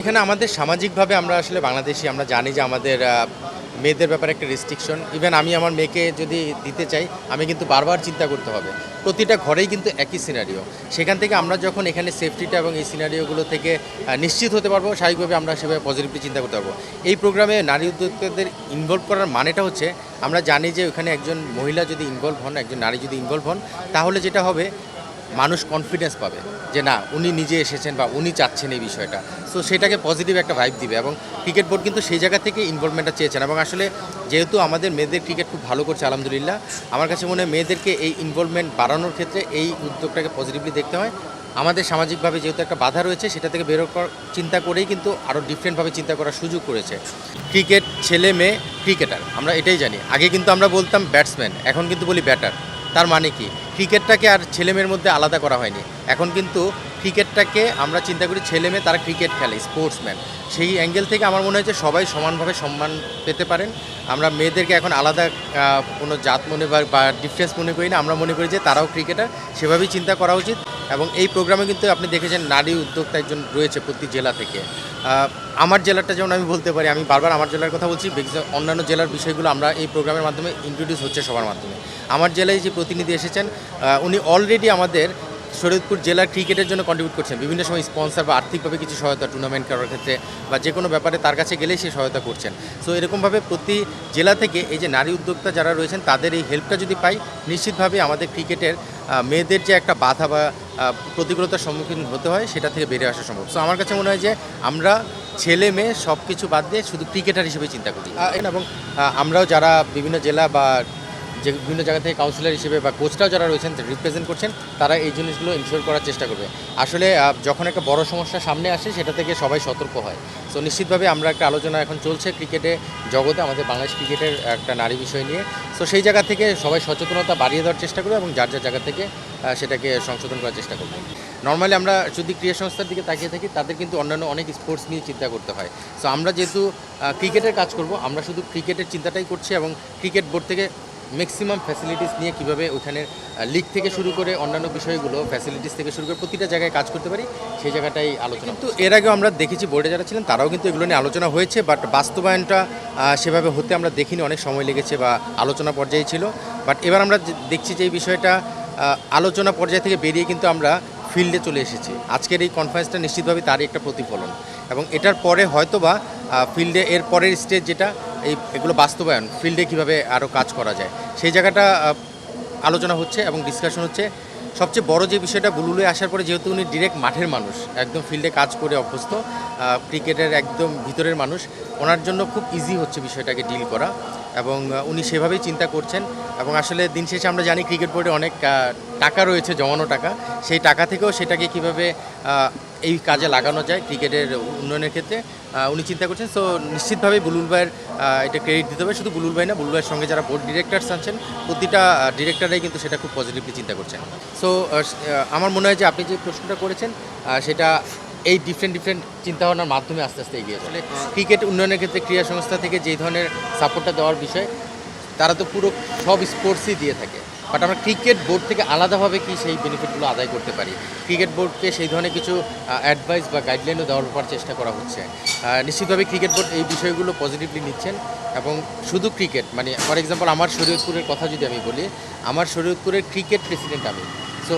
এখানে আমাদের সামাজিকভাবে আমরা আসলে বাংলাদেশি, আমরা জানি যে আমাদের মেয়েদের ব্যাপারে একটা রেস্ট্রিকশন ইভেন আমি আমার মেয়েকে যদি দিতে চাই, আমি কিন্তু বারবার চিন্তা করতে হবে। প্রতিটা ঘরেই কিন্তু একই সিনারিও সেখান থেকে আমরা যখন এখানে সেফটিটা এবং এই সিনারিওগুলো থেকে নিশ্চিত হতে পারব, স্বাভাবিকভাবে আমরা সেভাবে পজিটিভলি চিন্তা করতে পারব। এই প্রোগ্রামে নারী উদ্যোক্তাদের ইনভলভ করার মানেটা হচ্ছে, আমরা জানি যে ওখানে একজন মহিলা যদি ইনভলভ হন, একজন নারী যদি ইনভলভ হন, তাহলে যেটা হবে মানুষ কনফিডেন্স পাবে যে না, উনি নিজে এসেছেন বা উনি চাচ্ছেন এই বিষয়টা। সো সেটাকে পজিটিভ একটা ভাইব দিবে এবং ক্রিকেট বোর্ড কিন্তু সেই জায়গা থেকে ইনভলভমেন্টটা চেয়েছেন এবং আসলে যেহেতু আমাদের মেয়েদের ক্রিকেট খুব ভালো করছে, আলহামদুলিল্লাহ, আমার কাছে মনে হয় মেয়েদেরকে এই ইনভলভমেন্ট বাড়ানোর ক্ষেত্রে এই উদ্যোগটাকে পজিটিভলি দেখতে হয়। আমাদের সামাজিকভাবে যেহেতু একটা বাধা রয়েছে, সেটা থেকে বেরো চিন্তা করেই কিন্তু আরও ডিফারেন্টভাবে চিন্তা করার সুযোগ করেছে। ক্রিকেট ছেলে মেয়ে ক্রিকেটার আমরা এটাই জানি। আগে কিন্তু আমরা বলতাম ব্যাটসম্যান এখন কিন্তু বলি ব্যাটার তার মানে কি? ক্রিকেটটাকে আর ছেলে মেয়ের মধ্যে আলাদা করা হয়নি। এখন কিন্তু ক্রিকেটটাকে আমরা চিন্তা করি ছেলে মেয়ে তারা ক্রিকেট খেলে, স্পোর্টসম্যান। সেই অ্যাঙ্গেল থেকে আমার মনে হয়েছে সবাই সমানভাবে সম্মান পেতে পারেন। আমরা মেয়েদেরকে এখন আলাদা কোনো জাত মনে বা- ডিফারেন্স মনে করি না। আমরা মনে করি যে তারাও ক্রিকেটার, সেভাবেই চিন্তা করা উচিত। এবং এই প্রোগ্রামে কিন্তু আপনি দেখেছেন নারী উদ্যোক্তা একজন রয়েছে প্রতি জেলা থেকে। আমার জেলাটা যেমন আমি বলতে পারি, আমি বারবার আমার জেলার কথা বলছি অন্যান্য জেলার বিষয়গুলো আমরা এই প্রোগ্রামের মাধ্যমে ইন্ট্রোডিউস হচ্ছে সবার মাধ্যমে। আমার জেলায় যে প্রতিনিধি এসেছেন উনি অলরেডি আমাদের শরীয়তপুর জেলার ক্রিকেটের জন্য কন্ট্রিবিউট করছেন। বিভিন্ন সময় স্পন্সর বা আর্থিকভাবে কিছু সহায়তা টুর্নামেন্ট করার ক্ষেত্রে বা যে কোনো ব্যাপারে তার কাছে গেলেই সে সহায়তা করছেন। সো এরকমভাবে প্রতি জেলা থেকে এই যে নারী উদ্যোক্তা যারা রয়েছেন তাদের এই হেল্পটা যদি পাই নিশ্চিতভাবে আমাদের ক্রিকেটের মেয়েদের যে একটা বাধা বা প্রতিকূলতার সম্মুখীন হতে হয় সেটা থেকে বেরিয়ে আসা সম্ভব। সো আমার কাছে মনে হয় যে আমরা ছেলে মেয়ে সব কিছু বাদ দিয়ে শুধু ক্রিকেটার হিসেবে চিন্তা করি। এবং আমরাও যারা বিভিন্ন জেলা বা যে বিভিন্ন জায়গা থেকে কাউন্সিলর হিসেবে বা কোচটাও যারা রয়েছেন রিপ্রেজেন্ট করছেন, তারা এই জিনিসগুলো ইনশিওর করার চেষ্টা করবে। আসলে যখন একটা বড় সমস্যা সামনে আসে, সেটা থেকে সবাই সতর্ক হয়। সো নিশ্চিতভাবে আমরা একটা আলোচনা এখন চলছে ক্রিকেটে জগতে, আমাদের বাংলাদেশ ক্রিকেটের একটা নারী বিষয় নিয়ে। সো সেই জায়গা থেকে সবাই সচেতনতা বাড়িয়ে দেওয়ার চেষ্টা করবে এবং যার যার জায়গা থেকে সেটাকে সংশোধন করার চেষ্টা করবে। নর্মালি আমরা যদি ক্রীড়া সংস্থার দিকে তাকিয়ে থাকি, তাদের কিন্তু অন্যান্য অনেক স্পোর্টস নিয়ে চিন্তা করতে হয়। সো আমরা যেহেতু ক্রিকেটের কাজ করব, আমরা শুধু ক্রিকেটের চিন্তাটাই করছি এবং ক্রিকেট বোর্ড থেকে ম্যাক্সিমাম ফ্যাসিলিটিস নিয়ে কীভাবে ওখানে লিগ থেকে শুরু করে অন্যান্য বিষয়গুলো ফ্যাসিলিটিস থেকে শুরু করে প্রতিটা জায়গায় কাজ করতে পারি সেই জায়গাটাই আলোচনা কিন্তু এর আগেও আমরা দেখেছি বোর্ডে যারা ছিলেন তারাও কিন্তু এগুলো নিয়ে আলোচনা হয়েছে বাট বাস্তবায়নটা সেভাবে হতে আমরা দেখিনি অনেক সময় লেগেছে বা আলোচনা পর্যায়ে ছিল। বাট এবার আমরা দেখছি যে এই বিষয়টা আলোচনা পর্যায় থেকে বেরিয়ে কিন্তু আমরা ফিল্ডে চলে এসেছি। আজকের এই কনফারেন্সটা নিশ্চিতভাবে তারই একটা প্রতিফলন। এবং এটার পরে হয়তোবা ফিল্ডে এর পরের স্টেজ যেটা এই এগুলো বাস্তবায়ন, ফিল্ডে কীভাবে আরও কাজ করা যায়, সেই জায়গাটা আলোচনা হচ্ছে এবং ডিসকাশন হচ্ছে। সবচেয়ে বড় যে বিষয়টা বুলুলে আসার পরে যেহেতু উনি ডিরেক্ট মাঠের মানুষ, একদম ফিল্ডে কাজ করে অভ্যস্ত ক্রিকেটের একদম ভিতরের মানুষ, ওনার জন্য খুব ইজি হচ্ছে বিষয়টাকে ডিল করা এবং উনি সেভাবেই চিন্তা করছেন। এবং আসলে দিন শেষে আমরা জানি ক্রিকেট বোর্ডে অনেক টাকা রয়েছে জমানো টাকা। সেই টাকা থেকেও সেটাকে কীভাবে এই কাজে লাগানো যায় ক্রিকেটের উন্নয়নের ক্ষেত্রে উনি চিন্তা করছেন। সো নিশ্চিতভাবে বুলুল ভাইয়ের এটা ক্রেডিট দিতে হবে। শুধু বুলুল ভাই না বুলুল ভাইয়ের সঙ্গে যারা বোর্ড ডিরেক্টরস আছেন প্রতিটা ডিরেক্টরাই কিন্তু সেটা খুব পজিটিভলি চিন্তা করছেন। সো আমার মনে হয় যে আপনি যে প্রশ্নটা করেছেন সেটা এই ডিফারেন্ট ডিফারেন্ট চিন্তাভাবনার মাধ্যমে আস্তে আস্তে এগিয়ে আসলে ক্রিকেট উন্নয়নের ক্ষেত্রে ক্রীড়া সংস্থা থেকে যেই ধরনের সাপোর্টটা দেওয়ার বিষয় তারা তো পুরো সব স্পোর্টসই দিয়ে থাকে। বাট আমরা ক্রিকেট বোর্ড থেকে আলাদাভাবে কি সেই বেনিফিটগুলো আদায় করতে পারি? ক্রিকেট বোর্ডকে সেই ধরনের কিছু অ্যাডভাইস বা গাইডলাইনও দেওয়ার চেষ্টা করা হচ্ছে। নিশ্চিতভাবে ক্রিকেট বোর্ড এই বিষয়গুলো পজিটিভলি নিচ্ছেন এবং শুধু ক্রিকেট মানে ফর এক্সাম্পল আমার শরীয়তপুরের কথা যদি আমি বলি, আমার শরীয়তপুরের ক্রিকেট প্রেসিডেন্ট আমি। সো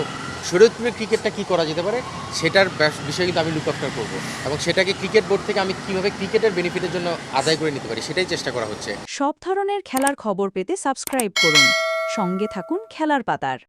শরীয়তপুরের ক্রিকেটটা কী করা যেতে পারে, সেটার বিষয়ে কিন্তু আমি লুক করব। এবং সেটাকে ক্রিকেট বোর্ড থেকে আমি কীভাবে ক্রিকেটের বেনিফিটের জন্য আদায় করে নিতে পারি, সেটাই চেষ্টা করা হচ্ছে। সব ধরনের খেলার খবর পেতে সাবস্ক্রাইব করুন। সঙ্গে থাকুন খেলার পাতার।